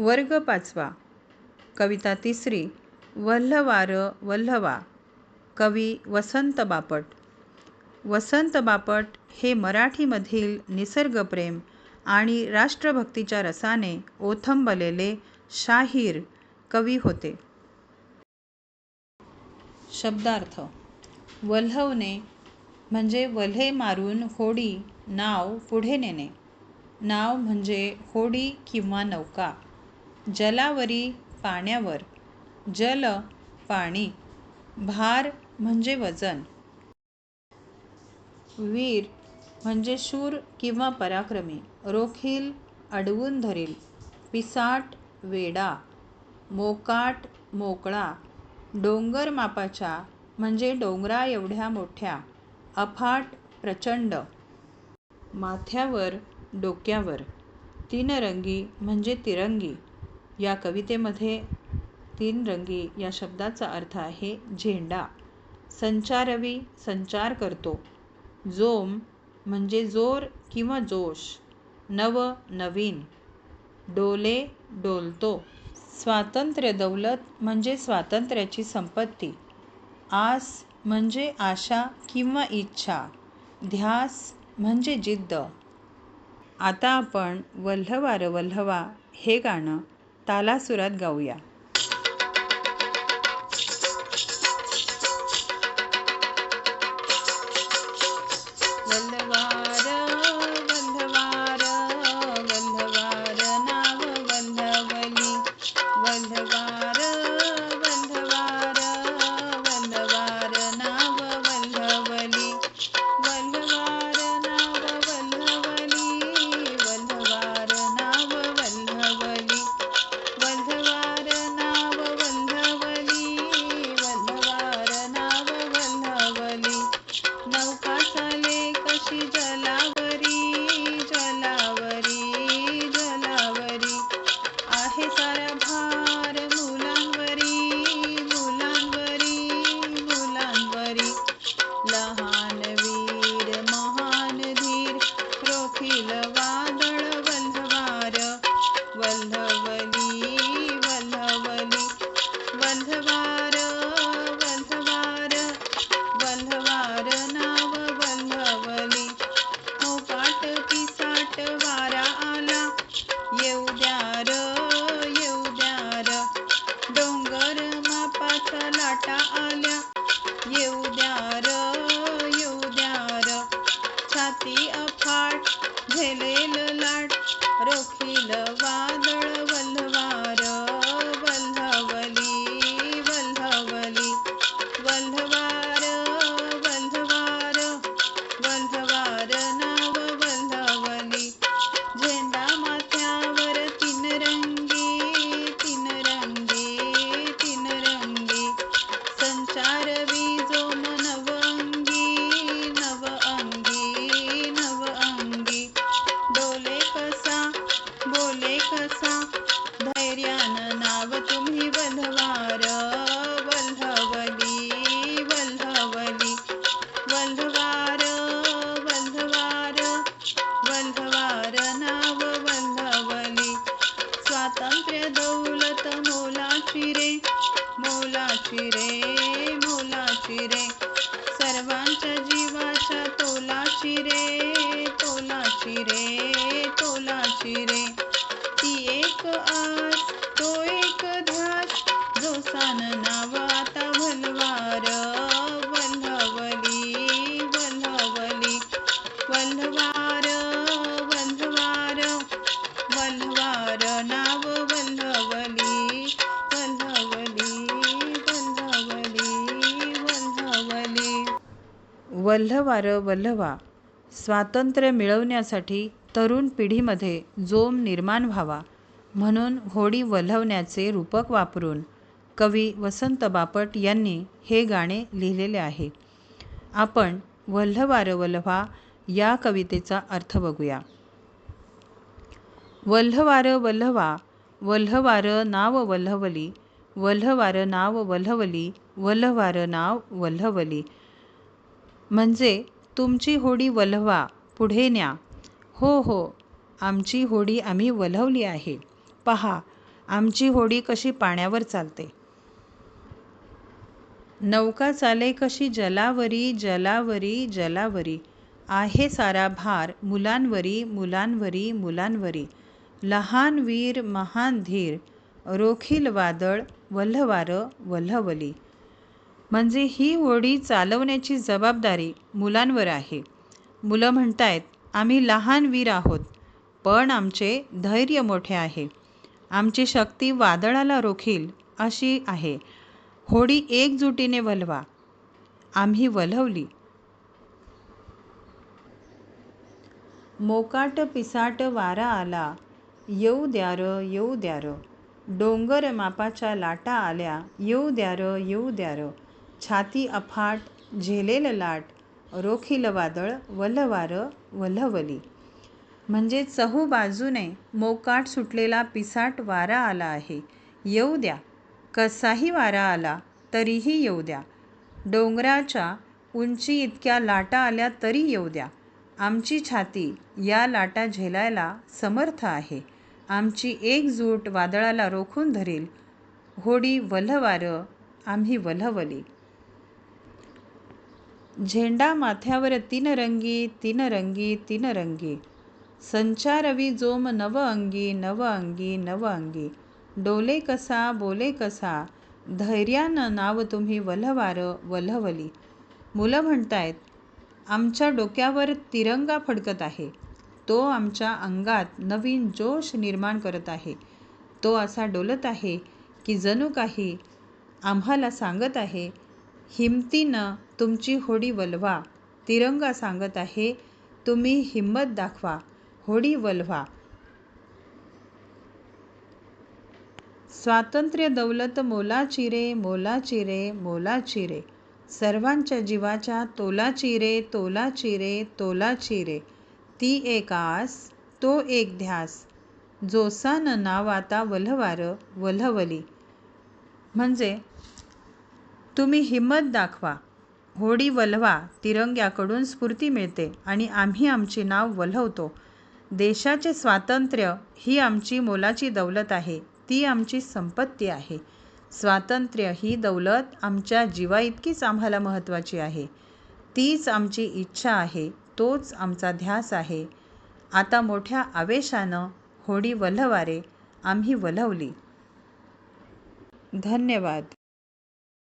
वर्ग पाचवा. कविता तिसरी. वल्हवार वल्हवा. कवी वसंत बापट. वसंत बापट हे मराठीमधील निसर्गप्रेम आणि राष्ट्रभक्तीच्या रसाने ओथंबलेले शाहीर कवी होते. शब्दार्थ. वल्हवणे म्हणजे वल्हे मारून होडी नाव पुढे नेणे. नाव म्हणजे होडी किंवा नौका. जलावरी पाण्यावर. जल पाणी. भार म्हणजे वजन. वीर म्हणजे शूर किंवा पराक्रमी. रोखील अडवून धरील. पिसाट वेडा. मोकाट मोकळा. डोंगर मापाच्या म्हणजे डोंगरा एवढ्या मोठ्या. अफाट प्रचंड. माथ्यावर डोक्यावर. तीनरंगी म्हणजे तिरंगी. या कवितेमध्ये तीन रंगी या शब्दाचा अर्थ आहे झेंडा. संचारवी संचार करतो. जोम म्हणजे जोर किंवा जोश. नव नवीन. डोले डोलतो. स्वातंत्र्य दौलत म्हणजे स्वातंत्र्याची संपत्ती. आस म्हणजे आशा किंवा इच्छा. ध्यास म्हणजे जिद्द. आता आपण वल्हवार वल्हवा हे गाणं तालासुरात गाऊया. अफाट रे तोलाची रे तोलाची रे. ती एक आस तो एक ध्यास जोसान नावा आता भलवार. वल्हवली वल्हवली वल्हवार वल्हवार. वल्हवार नाव वल्हवली वल्हवली वल्हवली वल्हवली. वल्हवार वल्हवा. स्वातंत्र्य मिळवण्यासाठी तरुण पिढीमध्ये जोम निर्माण व्हावा म्हणून होडी वल्हवण्याचे रूपक वापरून कवी वसंत बापट यांनी हे गाणे लिहिलेले आहे. आपण वल्हवार वल्हवा या कवितेचा अर्थ बघूया. वल्हवार वल्हवा वल्हवार नाव वल्हवली वल्हवार नाव वल्हवली वल्हवार नाव वल्हवली. म्हणजे तुमची होडी वल्हवा पुढे न्या. हो हो आमची होडी आम्ही वल्हवली आहे. पहा आमची होडी कशी पाण्यावर चालते. नौका चाले कशी जलावरी जलावरी जलावरी. आहे सारा भार मुलांवरी मुलांवरी मुलांवरी. लहान वीर महान धीर. रोखील वादळ वल्हवार वल्हवली. म्हणजे ही होडी चालवण्याची जबाबदारी मुलांवर आहे. मुलं म्हणतायत आम्ही लहान वीर आहोत पण आमचे धैर्य मोठे आहे. आमची शक्ती वादळाला रोखील अशी आहे. होडी एकजुटीने वलवा. आम्ही वलवली. मोकाट पिसाट वारा आला. येऊ द्यार येऊ द्यार. डोंगर मापाच्या लाटा आल्या. येऊ द्यार येऊ द्यार. छाती अफाट झेलेल लाट रोखील वादळ वल्हवारं वल्हवली. म्हणजे चहू बाजूने मोकाट सुटलेला पिसाट वारा आला आहे. येऊ द्या. कसाही वारा आला तरीही येऊ द्या. डोंगराच्या उंची इतक्या लाटा आल्या तरी येऊ द्या. आमची छाती या लाटा झेलायला समर्थ आहे. आमची एकजूट वादळाला रोखून धरेल. होडी वल्हवारं आम्ही वल्हवली. झेंडा माथ्यावर तीन रंगी तीन रंगी तीन रंगी. संचारवी जोम नव अंगी नव अंगी नव अंगी. डोले कसा बोले कसा. धैर्यानं नाव तुम्ही वल्हवार वल्हवली मुलं म्हणतायत आमच्या डोक्यावर तिरंगा फडकत आहे. तो आमच्या अंगात नवीन जोश निर्माण करत आहे. तो असा डोलत आहे की जणू काही आम्हाला सांगत आहे. हिमतीनं तुमची होडी वल्हवा तिरंगा सांगत आहे तुम्ही हिंमत दाखवा होडी वल्हवा स्वातंत्र्य दौलत मोलाची रे मोलाची रे मोलाची रे सर्वांच्या जीवाच्या तोलाची रे तोलाची रे तोलाची रे ती एक आस तो एक ध्यास. जोसानं नाव आता वल्हवार वल्हवली. म्हणजे तुम्ही हिंमत दाखवा. होडी वल्हवा तिरंग्याकडून स्फूर्ती मिळते आणि आम्ही आमचे नाव वल्हवतो. देशाचे स्वातंत्र्य ही आमची मोलाची दौलत आहे ती आमची संपत्ती आहे. स्वातंत्र्य ही दौलत आमच्या जीवाइतकीच आम्हाला महत्त्वाची आहे. तीच आमची इच्छा आहे तोच आमचा ध्यास आहे. आता मोठ्या आवेशानं होडी वल्हवारे आम्ही वल्हवली. धन्यवाद.